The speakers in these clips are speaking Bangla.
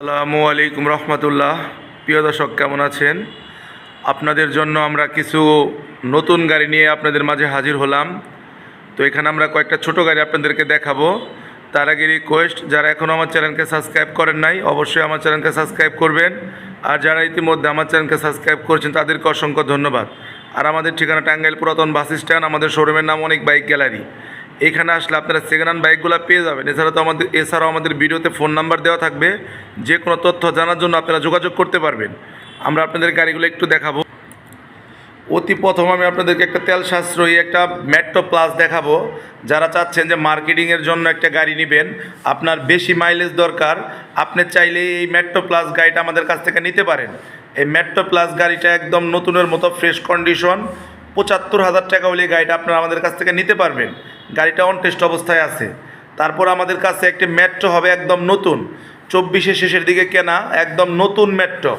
আসসালামু আলাইকুম রহমতুল্লাহ। প্রিয় দর্শক, কেমন আছেন? আপনাদের জন্য আমরা কিছু নতুন গাড়ি নিয়ে আপনাদের মাঝে হাজির হলাম। তো এখানে আমরা কয়েকটা ছোট গাড়ি আপনাদেরকে দেখাবো। তার আগে রিকোয়েস্ট যারা এখনও আমার চ্যানেলকে সাবস্ক্রাইব করেন নাই, অবশ্যই আমার চ্যানেলকে সাবস্ক্রাইব করবেন। আর যারা ইতিমধ্যে আমার চ্যানেলকে সাবস্ক্রাইব করছেন, তাদেরকে অসংখ্য ধন্যবাদ। আর আমাদের ঠিকানা টাঙ্গাইল পুরাতন বাস স্ট্যান্ড, আমাদের শোরুমের নাম অনেক বাইক গ্যালারি। এখানে আসলে আপনারা সেকেন্ড হ্যান্ড বাইকগুলো পেয়ে যাবেন। এছাড়া তো আমাদের এছাড়াও আমাদের ভিডিওতে ফোন নাম্বার দেওয়া থাকবে। যে কোনো তথ্য জানার জন্য আপনারা যোগাযোগ করতে পারবেন। আমরা আপনাদের গাড়িগুলো একটু দেখাবো। অতি প্রথম আমি আপনাদেরকে একটা তেল সাশ্রয়ী একটা মেট্রো প্লাস দেখাবো। যারা চাচ্ছেন যে মার্কেটিংয়ের জন্য একটা গাড়ি নেবেন, আপনার বেশি মাইলেজ দরকার। আপনি চাইলে এই মেট্রো প্লাস গাড়িটা আমাদের কাছ থেকে নিতে পারেন। এই মেট্রো প্লাস গাড়িটা একদম নতুনের মতো ফ্রেশ কন্ডিশন পঁচাত্তর হাজার টাকা হলে গাড়িটা আপনারা আমাদের কাছ থেকে নিতে পারবেন। গাড়িটা অন টেস্ট অবস্থায় আছে। তারপর আমাদের কাছে একটি মেট্রো হবে একদম নতুন। চব্বিশের শেষের দিকে কেনা একদম নতুন মেট্রো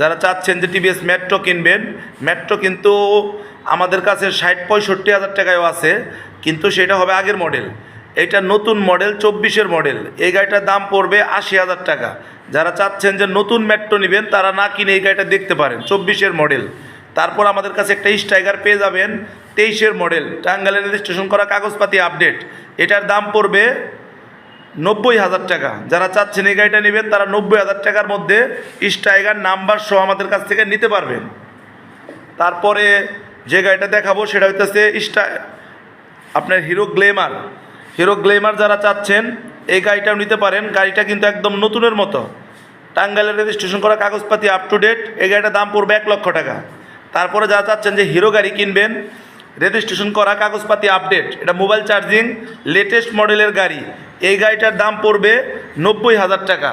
যারা চাচ্ছেন যে টিভিএস মেট্রো কিনবেন মেট্রো কিন্তু আমাদের কাছে ষাট পঁয়ষট্টি হাজার টাকায়ও আছে, কিন্তু সেটা হবে আগের মডেল এটা নতুন মডেল চব্বিশের মডেল এই গাড়িটার দাম পড়বে আশি হাজার টাকা। যারা চাচ্ছেন যে নতুন মেট্রো নেবেন, তারা না কিনে এই গাড়িটা দেখতে পারেন, চব্বিশের মডেল তারপর আমাদের কাছে একটা স্ট্রাইগার পেয়ে যাবেন, তেইশের মডেল টাঙ্গাইলের রেজিস্ট্রেশন করা কাগজপাতি আপডেট এটার দাম পড়বে নব্বই হাজার টাকা। যারা চাচ্ছেন এই গাড়িটা নেবেন, তারা নব্বই হাজার টাকার মধ্যে স্ট্রাইগার নাম্বার সহ আমাদের কাছ থেকে নিতে পারবেন। তারপরে যে গাড়িটা দেখাবো, সেটা হইতেছে স্টা আপনার হিরো গ্লেমার হিরো গ্লেমার যারা চাচ্ছেন, এই গাড়িটাও নিতে পারেন। গাড়িটা কিন্তু একদম নতুনের মতো। টাঙ্গাইলের রেজিস্ট্রেশন করা কাগজপাতি আপ টু ডেট এই গাড়িটার দাম পড়বে এক লক্ষ টাকা। তারপরে যা চাচ্ছেন যে হিরো গাড়ি কিনবেন রেজিস্ট্রেশন করা, কাগজপাতি আপডেট এটা মোবাইল চার্জিং লেটেস্ট মডেলের গাড়ি। এই গাড়িটার দাম পড়বে নব্বই হাজার টাকা।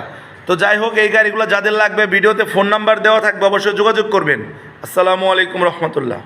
তো যাই হোক, এই গাড়িগুলো যাদের লাগবে, ভিডিওতে ফোন নাম্বার দেওয়া থাকবে, অবশ্যই যোগাযোগ করবেন। আসসালামু আলাইকুম রহমতুল্লাহ।